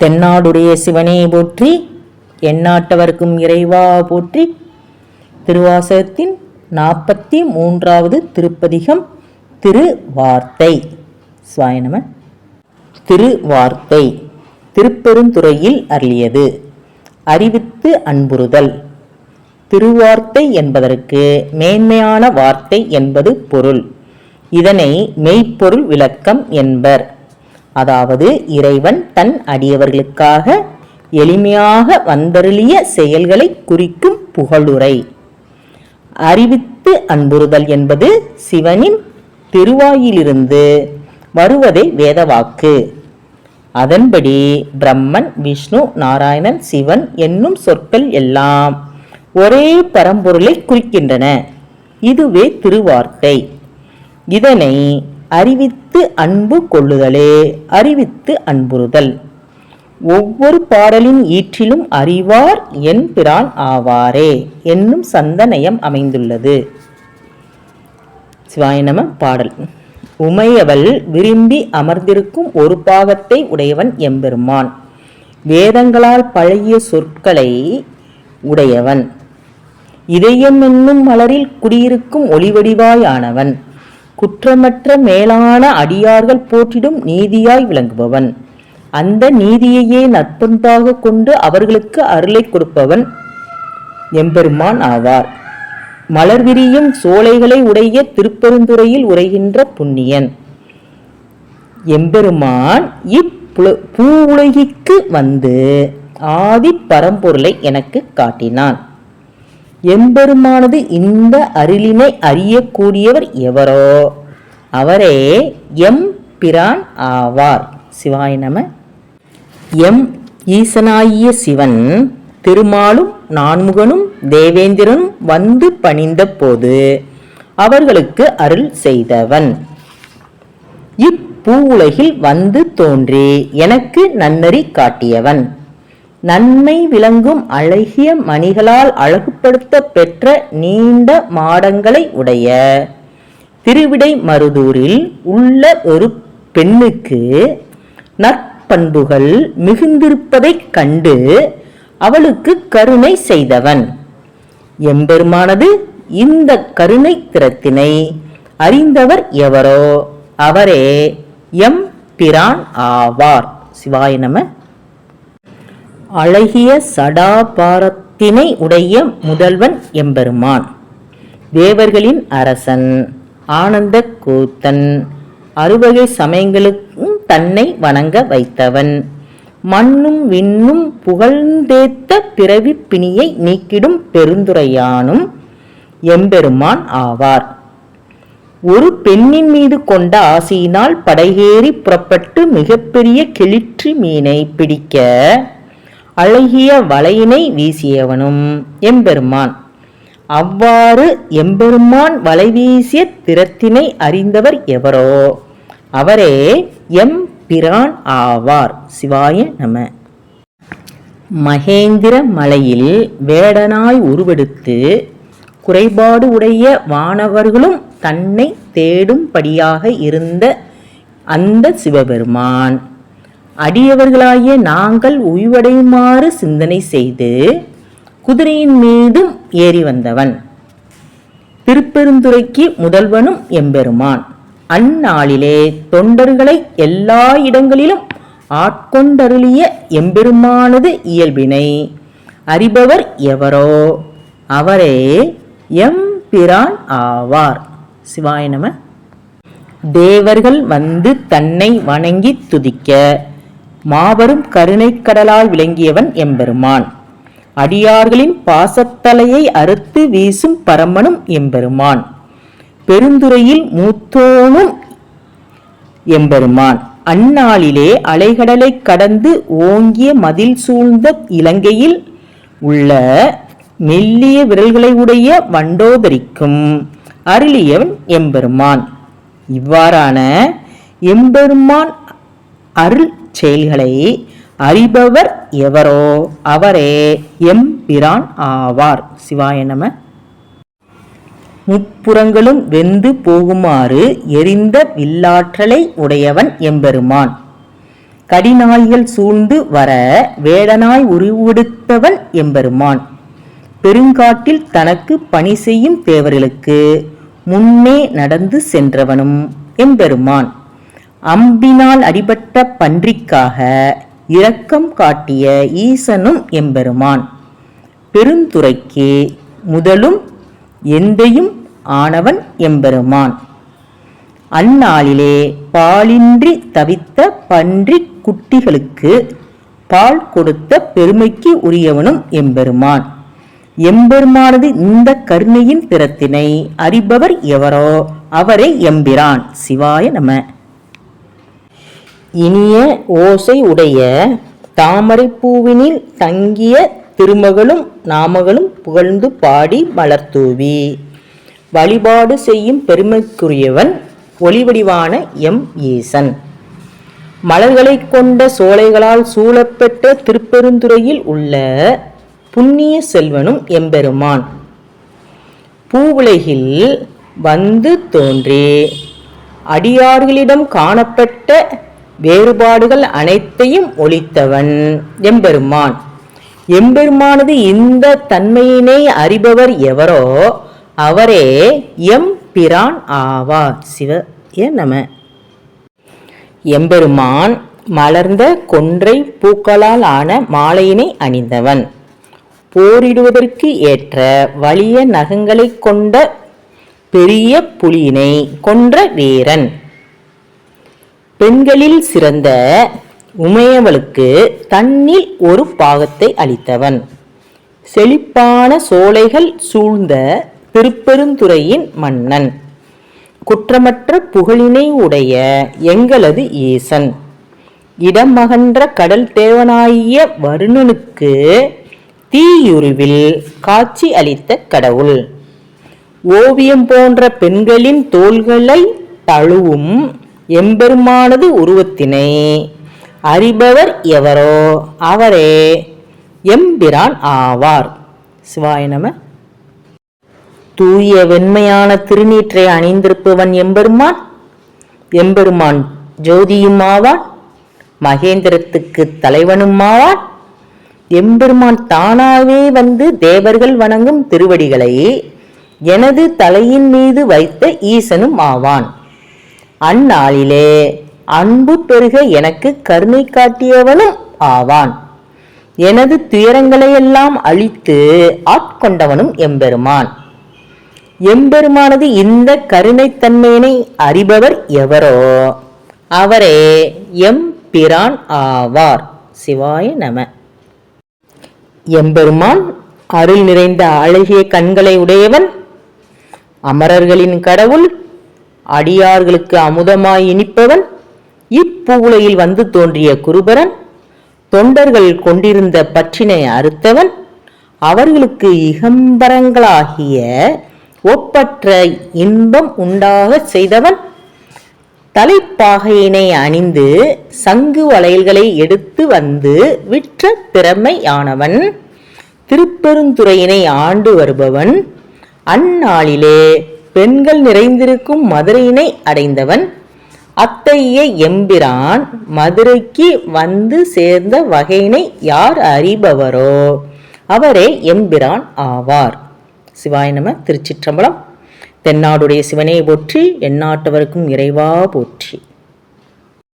தென்னாடுடைய சிவனே போற்றி எந்நாட்டவர்க்கும் இறைவா போற்றி. திருவாசகத்தின் நாற்பத்தி மூன்றாவது திருப்பதிகம் திருவார்த்தை. சுவாயனம திருவார்த்தை. திருப்பெருந்துறையில் அருளியது. அறிவித்து அன்புறுதல். திருவார்த்தை என்பதற்கு மேன்மையான வார்த்தை என்பது பொருள். இதனை மெய்ப்பொருள் விளக்கம் என்பர். அதாவது இறைவன் தன் அடியவர்களுக்காக எளிமையாக வந்தருளிய செயல்களை குறிக்கும் புகழுரை. அறிவித்து அன்புறுதல் என்பது சிவனின் திருவாயிலிருந்து வருவதை வேதவாக்கு. அதன்படி பிரம்மன் விஷ்ணு நாராயணன் சிவன் என்னும் சொற்கள் எல்லாம் ஒரே பரம்பொருளை குறிக்கின்றன. இதுவே திருவார்த்தை. இதனை அறிவித்து அன்பு கொள்ளுதலே அறிவித்து அன்புறுதல். ஒவ்வொரு பாடலின் ஈற்றிலும் அறிவார் என் பிரான் ஆவாரே என்னும் சந்தனையம் அமைந்துள்ளது. சிவாயநம பாடல். உமையவள் விரும்பி அமர்ந்திருக்கும் ஒரு பாகத்தை உடையவன் எம்பெருமான். வேதங்களால் பழகிய சொற்களை உடையவன். இதயம் என்னும் மலரில் குடியிருக்கும் ஒளிவடிவாயானவன். குற்றமற்ற மேலான அடியார்கள் போற்றிடும் நீதியாய் விளங்குபவன். அந்த நீதியையே நற்பண்பாக கொண்டு அவர்களுக்கு அருளை கொடுப்பவன் எம்பெருமான் ஆவார். மலர் விரியும் சோலைகளை உடைய திருப்பெருந்துறையில் உரைகின்ற புண்ணியன். எம்பெருமான் இப்புல பூ உலகிற்கு வந்து ஆதி பரம்பொருளை எனக்கு காட்டினான். எம்பெருமானது இந்த அருளினை அறியக்கூடியவர் எவரோ? அவரே எம் பிரான் ஆவார். சிவாய நம. எம் ஈசனாகிய சிவன் திருமாலும் நான்முகனும் தேவேந்திரனும் வந்து பணிந்த போது அவர்களுக்கு அருள் செய்தவன். இப்பூவுலகில் வந்து தோன்றி எனக்கு நன்னறி காட்டியவன். நன்மை விளங்கும் அழகிய மணிகளால் அழகுபடுத்த பெற்ற நீண்ட மாடங்களை உடைய திருவிடை மருதூரில் உள்ள ஒரு பெண்ணுக்கு நற்பண்புகள் மிகுந்திருப்பதைக் கண்டு அவளுக்கு கருணை செய்தவன். எம்பெருமானது இந்த கருணை திறத்தினை அறிந்தவர் எவரோ? அவரே எம். பிரான் ஆவார். சிவாய நம. அழகிய சடாபாரத்தினை உடைய முதல்வன் எம்பெருமான். தேவர்களின் அரசன் ஆனந்த கூத்தன் அறுவகை சமயங்களுக்கும் தன்னை வணங்க வைத்தவன். மண்ணும் விண்ணும் புகழ்ந்தேத்த பிறவி பிணியை நீக்கிடும் பெருந்துரையானும் எம்பெருமான் ஆவார். ஒரு பெண்ணின் மீது கொண்ட ஆசையினால் படையேறி புறப்பட்டு மிகப்பெரிய கிளிற்று மீனை பிடிக்க அழகிய வலையினை வீசியவனும் எம்பெருமான். அவ்வாறு எம்பெருமான் வலை வீசிய திறத்தினை அறிந்தவர் எவரோ? அவரே எம். பிரான் ஆவார். சிவாய நம. மகேந்திர மலையில் வேடனாய் உருவெடுத்து குறைபாடு உடைய வானவர்களும் தன்னை தேடும்படியாக இருந்த அந்த சிவபெருமான். அடியவர்களாகிய நாங்கள் உய்வடையுமாறு சிந்தனை செய்து குதிரையின் மீதும் ஏறி வந்தவன். திருப்பெருந்துறைக்கு முதல்வனும் எம்பெருமான். அந்நாளிலே தொண்டர்களை எல்லா இடங்களிலும் ஆட்கொண்டருளிய எம்பெருமானது இயல்பினை. அறிபவர் எவரோ? அவரே எம்பிரான் ஆவார். சிவாய நம. தேவர்கள் வந்து தன்னை வணங்கி துதிக்க. மாபெரும் கருணைக்கடலால் விளங்கியவன் எம்பெருமான். அடியார்களின் பாசத்தலையை அறுத்து வீசும் பரமனும் எம்பெருமான். பெருந்துறையில் மூத்தோனும் எம்பெருமான். அந்நாளிலே அலைகடலை கடந்து ஓங்கிய மதில் சூழ்ந்த இலங்கையில் உள்ள மெல்லிய விரல்களை உடைய வண்டோதரிக்கும் அருளியவன் எம்பெருமான். இவ்வாறான எம்பெருமான் அருள் செயல்களை அறிபவர் எவரோ அவரே எம் பிரான் ஆவார். சிவாய நம. முப்புறங்களும் வெந்து போகுமாறு எரிந்த வில்லாற்றலை உடையவன் எம்பெருமான். கடிநாய்கள் சூழ்ந்து வர வேடனாய் உருவெடுத்தவன் எம்பெருமான். பெருங்காட்டில் தனக்கு பணி செய்யும் தேவர்களுக்கு முன்னே நடந்து சென்றவனும் எம்பெருமான். அம்பினால் அடிபட்ட பன்றிக்காக இரக்கம் காட்டிய ஈசனும் எம்பெருமான். பெருந்துரைக்கு முதலும் எந்தையும் ஆனவன் எம்பெருமான். அந்நாளிலே பாலின்றி தவித்த பன்றி குட்டிகளுக்கு பால் கொடுத்த பெருமைக்கு உரியவனும் எம்பெருமான். எம்பெருமானது இந்த கருணையின் திறத்தினை அறிபவர் எவரோ அவரே எம்பிரான். சிவாய நம. இனிய ஓசை உடைய தாமரைப்பூவினில் தங்கிய திருமகளும் நாமகளும் புகழ்ந்து பாடி மலர்த்தூவி வழிபாடு செய்யும் பெருமைக்குரியவன் ஒளிவடிவான எம். ஈசன். மலர்களைக் கொண்ட சோலைகளால் சூழப்பெற்ற திருப்பெருந்துறையில் உள்ள புண்ணிய செல்வனும் எம்பெருமான். பூவுலகில் வந்து தோன்றி அடியார்களிடம் காணப்பட்ட வேறுபாடுகள் அனைத்தையும் ஒழித்தவன் எம்பெருமான். எம்பெருமானது இந்த தன்மையினை அறிபவர் எவரோ அவரே எம் பிரான் ஆவார். சிவ நம. எம்பெருமான் மலர்ந்த கொன்றை பூக்களால் ஆன மாலையினை அணிந்தவன். போரிடுவதற்கு ஏற்ற வலிய நகங்களைக் கொண்ட பெரிய புலியினை கொன்ற வீரன். பெண்களில் சிறந்த உமையவளுக்கு தன்னில் ஒரு பாகத்தை அளித்தவன். செழிப்பான சோலைகள் சூழ்ந்த திருப்பெருந்துறையின் மன்னன். குற்றமற்ற புகழினை உடைய எங்களது ஈசன் இடமகன்ற கடல் தேவனாகிய வருணனுக்கு தீயுருவில் காட்சி அளித்த கடவுள். ஓவியம் போன்ற பெண்களின் தோள்களை தழுவும் எம்பெருமானது உருவத்தினை அறிபவர் எவரோ? அவரே. எம்பிரான் ஆவார். சிவாய நம. தூய வெண்மையான திருநீற்றை அணிந்திருப்பவன் எம்பெருமான். எம்பெருமான் ஜோதியும் ஆவான். மகேந்திரத்துக்கு தலைவனும் ஆவான். எம்பெருமான் தானாகவே வந்து தேவர்கள் வணங்கும் திருவடிகளை எனது தலையின் மீது வைத்த ஈசனும் ஆவான். அந்நாளிலே அன்பு பெருக எனக்கு கருணை காட்டியவனும் ஆவான். எனது துயரங்களையெல்லாம் அழித்து ஆட்கொண்டவனும் எம்பெருமான். எம்பெருமானது இந்த கருணைத்தன்மையினை அறிபவர் எவரோ? அவரே எம் பிரான் ஆவார். சிவாய நம. எம்பெருமான் அருள் நிறைந்த அழகிய கண்களை உடையவன். அமரர்களின் கடவுள் அடியார்களுக்கு அமுதமாய் இனிப்பவன் இப்பூவுலையில் வந்து தோன்றிய குருபரன் தொண்டர்கள் கொண்டிருந்த பற்றினை அறுத்தவன் அவர்களுக்கு இகம்பரங்களாகிய ஒப்பற்ற இன்பம் உண்டாக செய்தவன் தலைப்பாகையினை அணிந்து சங்கு வளையல்களை எடுத்து வந்து விற்ற திறமையானவன் திருப்பெருந்துறையினை ஆண்டு வருபவன் அந்நாளிலே பெண்கள் நிறைந்திருக்கும் மதுரையினை அடைந்தவன் அத்தைய எம்பிரான் மதுரைக்கு வந்து சேர்ந்த வகையினை யார் அறிபவரோ அவரே எம்பிரான் ஆவார். சிவாய நம திருச்சிற்றம்பலம். தென்னாடுடைய சிவனை போற்றி எந்நாட்டவருக்கும் இறைவா போற்றி.